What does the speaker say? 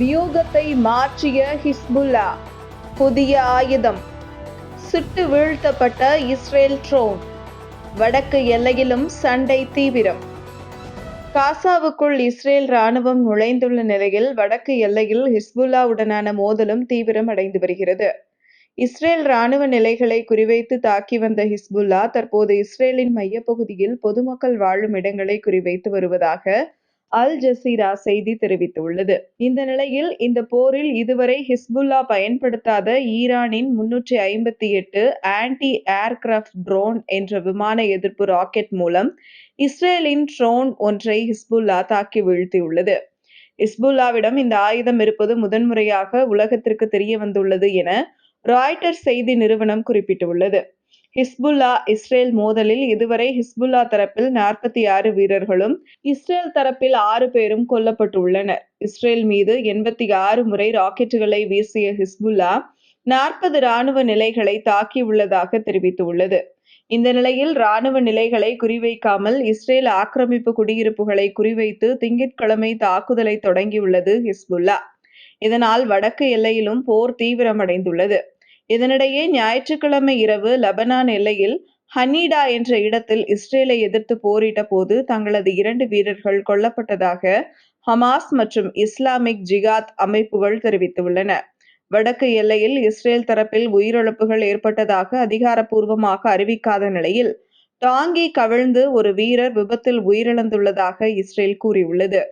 வியூகத்தை மாற்றிய ஹிஸ்புல்லா புதிய ஆயுதம் சுட்டு வீழ்த்தப்பட்ட இஸ்ரேல் ட்ரோன் வடக்கு எல்லையிலும் சண்டை தீவிரம். காசாவுக்குள் இஸ்ரேல் ராணுவம் நுழைந்துள்ள நிலையில் வடக்கு எல்லையில் ஹிஸ்புல்லாவுடனான மோதலும் தீவிரம் அடைந்து வருகிறது. இஸ்ரேல் ராணுவ நிலைகளை குறிவைத்து தாக்கி வந்த ஹிஸ்புல்லா தற்போது இஸ்ரேலின் மையப்பகுதியில் பொதுமக்கள் வாழும் இடங்களை குறிவைத்து வருவதாக அல் ஜசீரா செய்தி தெரிவித்துள்ளது. இந்த நிலையில் இந்த போரில் இதுவரை ஹிஸ்புல்லா பயன்படுத்தாத ஈரானின் முன்னூற்றி ஐம்பத்தி எட்டு ஆன்டி ஏர்கிராஃப்ட் ட்ரோன் என்ற விமான எதிர்ப்பு ராக்கெட் மூலம் இஸ்ரேலின் ட்ரோன் ஒன்றை ஹிஸ்புல்லா தாக்கி வீழ்த்தியுள்ளது. ஹிஸ்புல்லாவிடம் இந்த ஆயுதம் இருப்பது முதன்முறையாக உலகத்திற்கு தெரிய வந்துள்ளது என ராய்டர் செய்தி நிறுவனம் குறிப்பிட்டுள்ளது. ஹிஸ்புல்லா இஸ்ரேல் மோதலில் இதுவரை ஹிஸ்புல்லா தரப்பில் நாற்பத்தி ஆறு வீரர்களும் இஸ்ரேல் தரப்பில் ஆறு பேரும் கொல்லப்பட்டுள்ளனர். இஸ்ரேல் மீது எண்பத்தி ஆறு முறை ராக்கெட்டுகளை வீசிய ஹிஸ்புல்லா நாற்பது ராணுவ நிலைகளை தாக்கியுள்ளதாக தெரிவித்துள்ளது. இந்த நிலையில் ராணுவ நிலைகளை குறிவைக்காமல் இஸ்ரேல் ஆக்கிரமிப்பு குடியிருப்புகளை குறிவைத்து திங்கட்கிழமை தாக்குதலை தொடங்கியுள்ளது ஹிஸ்புல்லா. இதனால் வடக்கு எல்லையிலும் போர் தீவிரமடைந்துள்ளது. இதனிடையே ஞாயிற்றுக்கிழமை இரவு லெபனான் எல்லையில் ஹனீடா என்ற இடத்தில் இஸ்ரேலை எதிர்த்து போரிட்ட போது தங்களது இரண்டு வீரர்கள் கொல்லப்பட்டதாக ஹமாஸ் மற்றும் இஸ்லாமிக் ஜிகாத் அமைப்புகள் தெரிவித்துள்ளன. வடக்கு எல்லையில் இஸ்ரேல் தரப்பில் உயிரிழப்புகள் ஏற்பட்டதாக அதிகாரப்பூர்வமாக அறிவிக்காத நிலையில் டாங்கி கவிழ்ந்து ஒரு வீரர் விபத்தில் உயிரிழந்துள்ளதாக இஸ்ரேல் கூறியுள்ளது.